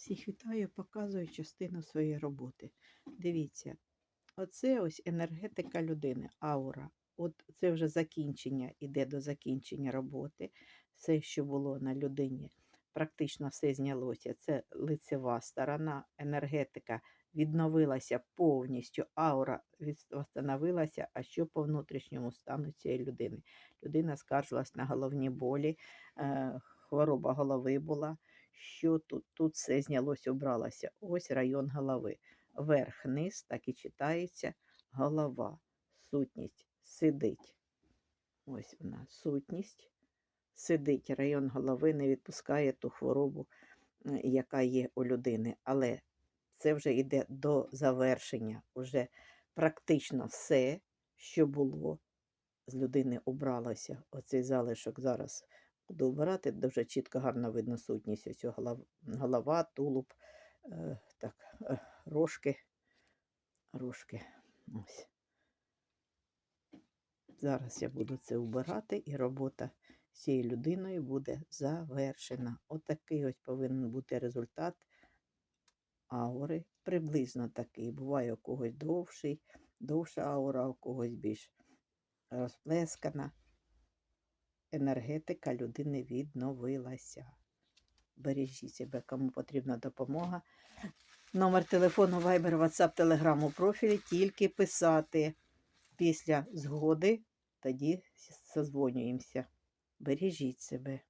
Всіх вітаю, показую частину своєї роботи. Дивіться, оце ось енергетика людини, аура. От це вже закінчення, іде до закінчення роботи. Все, що було на людині, практично все знялося. Це лицева сторона, енергетика відновилася повністю, аура відстановилася. А що по внутрішньому стану цієї людини? Людина скаржилась на головні болі, е, хвороба голови була що тут, тут все знялось, убралося. Ось район голови. Верх, низ, так і читається голова. Сутність сидить. Ось вона, сутність. Сидить район голови, не відпускає ту хворобу, яка є у людини. Але це вже йде до завершення. Уже практично все, що було з людини, убралося. Оцей залишок зараз буду обирати, дуже чітко гарно видно сутність. Ось голова, голова тулуб, е, так, е, рожки, рожки. Ось. Зараз я буду це убирати, і робота з цією людиною буде завершена. Отакий ось повинен бути результат аури. Приблизно такий. Буває у когось довший, довша аура, у когось більш розплескана енергетика людини відновилася. Бережіть себе, кому потрібна допомога. Номер телефону Viber, WhatsApp, Telegram у профілі тільки писати. Після згоди тоді созвонюємося. Бережіть себе.